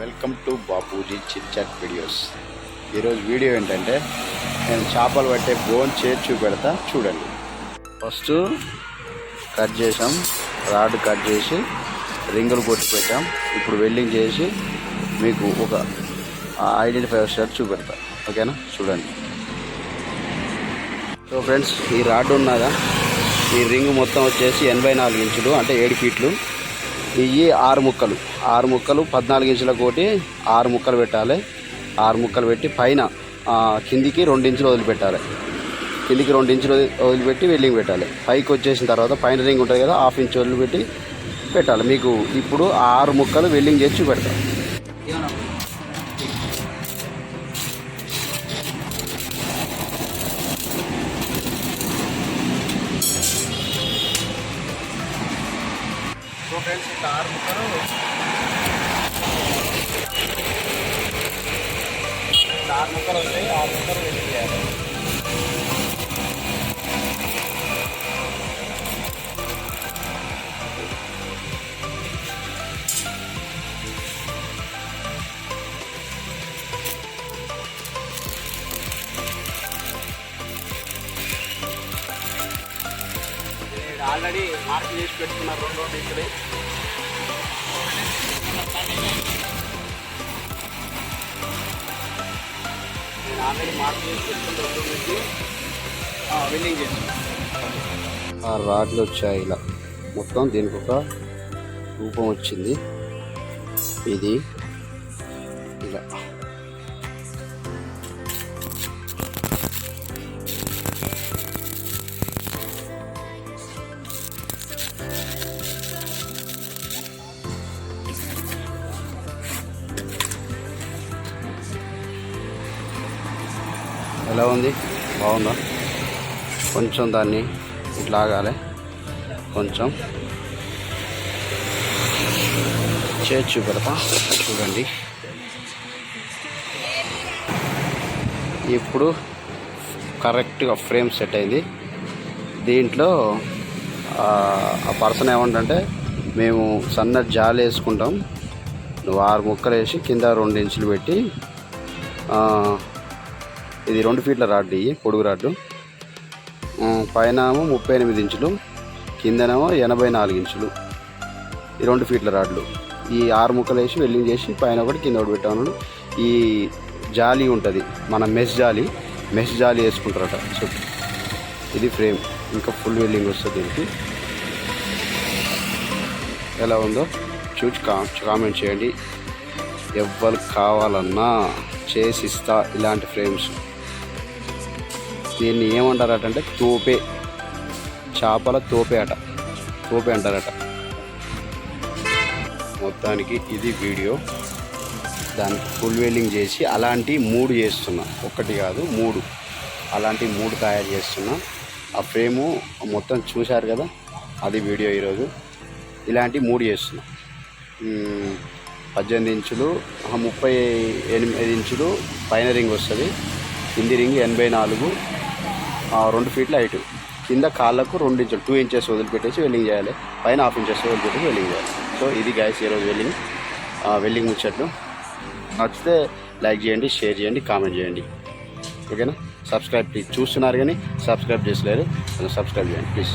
Welcome to Bapuji chit chat videos. ఈరోజు video ఏంటంటే నేను చేపలు పట్టే బోన్ చేసి చూపెడతా చూడండి. ఫస్ట్ కట్ చేసాం రాడ్ కట్ చేసి రింగులు కొట్టి పెట్టాం. ఇప్పుడు వెల్డింగ్ చేసి మీకు ఒక ఐడెంటిఫై షర్ట్ చూపెడతా. ఓకేనా? చూడండి. సో ఫ్రెండ్స్ ఈ రాడ్ ఉన్నదా? ఈ రింగ్ మొత్తం వచ్చేసి ఎనభై నాలుగు ఇంచులు అంటే ఏడు ఫీట్లు. ఇవి ఆరు ముక్కలు. ఆరు ముక్కలు పద్నాలుగు ఇంచుల కోటి ఆరు ముక్కలు పెట్టాలి. ఆరు ముక్కలు పెట్టి పైన కిందికి రెండు ఇంచులు వదిలిపెట్టాలి. కిందికి రెండు ఇంచులు వదిలిపెట్టి వెల్లింగ్ పెట్టాలి. పైకి వచ్చేసిన తర్వాత పైన రింగ్ ఉంటుంది కదా హాఫ్ ఇంచ్ వదిలిపెట్టి పెట్టాలి. మీకు ఇప్పుడు ఆరు ముక్కలు వెల్లింగ్ చేసి చూపెడతాం. ఫ్రెండ్స్ ఇట్లా ఆరు ముక్కలు ఆరు ముక్కలు వస్తాయి ఆరు ముక్కలు ఆల్రెడీ మార్క్ చేసి పెట్టుకున్నారు రెండు రెండు ఇంచులు నేను ఆల్రెడీ మార్క్ చేసి పెట్టుకున్న రెండు నుంచి వెల్లింగ్ చేస్తాను ఆ రాడ్లు వచ్చాయి ఇలా. మొత్తం దీనికి ఒక రూపం వచ్చింది. ఇది ఇలా. ఎలా ఉంది? బాగుందా? కొంచెం దాన్ని ఇట్లా ఆగాలి. కొంచెం. చేర్చి చూపెడతా. చూడండి. ఇప్పుడు కరెక్ట్గా ఫ్రేమ్ సెట్ అయింది. దీంట్లో ఆ పర్సన్ ఏమంటే మేము సన్న జాలి వేసుకుంటాం. నువ్వు ఆరు ముక్కలు వేసి కింద రెండు ఇంచులు పెట్టి ఇది రెండు ఫీట్ల రాడ్ ఇవి పొడుగు రాడ్డు. పైన ముప్పై ఎనిమిది ఇంచులు కిందనేమో ఎనభై నాలుగు ఇంచులు. ఈ రెండు ఫీట్ల రాడ్లు. ఈ ఆరు ముక్కలు వేసి వెల్లింగ్ చేసి పైన ఒకటి కింద ఒకటి పెట్టాను ఈ జాలి ఉంటుంది మన మెస్ జాలి. మెస్ జాలి వేసుకుంటారట చుట్టూ. ఇది ఫ్రేమ్ ఇంకా ఫుల్ వెల్లింగ్ వస్తుంది దీనికి. ఎలా ఉందో చూసి కా కామెంట్ చేయండి. ఎవ్వరు కావాలన్నా చేసిస్తా ఇలాంటి ఫ్రేమ్స్ దీన్ని ఏమంటారట అంటే తోపే. చేపల తోపే అట. తోపే అంటారట. మొత్తానికి ఇది వీడియో. దానికి ఫుల్ వెల్లింగ్ చేసి అలాంటి మూడు చేస్తున్నా. ఒకటి కాదు మూడు. అలాంటి మూడు తయారు చేస్తున్నా. ఆ ఫ్రేము మొత్తం చూశారు కదా? అది వీడియో ఈరోజు. ఇలాంటి మూడు చేస్తున్నా. పద్దెనిమిది ఇంచులు ఆ, ముప్పై ఎనిమిది ఇంచులు పైన రింగ్ వస్తుంది. కింది రింగ్ ఎనభై నాలుగు రెండు ఫీట్ల హైట్. కింద కాళ్ళకు రెండు ఇంచులు టూ ఇంచెస్ వదిలిపెట్టేసి వెల్లింగ్ చేయాలి. పైన హాఫ్ ఇంచెస్ వదిలిపెట్టేసి వెల్లింగ్ చేయాలి. సో ఇది గ్యాస్ ఈరోజు వెల్లింగ్ వెల్డింగ్ వెల్లింగ్ ముచ్చట్లు. నచ్చితే లైక్ చేయండి షేర్ చేయండి కామెంట్ చేయండి. ఓకేనా? సబ్స్క్రైబ్ ప్లీజ్ చూస్తున్నారు కానీ సబ్స్క్రైబ్ చేసలేరు సబ్స్క్రైబ్ చేయండి ప్లీజ్.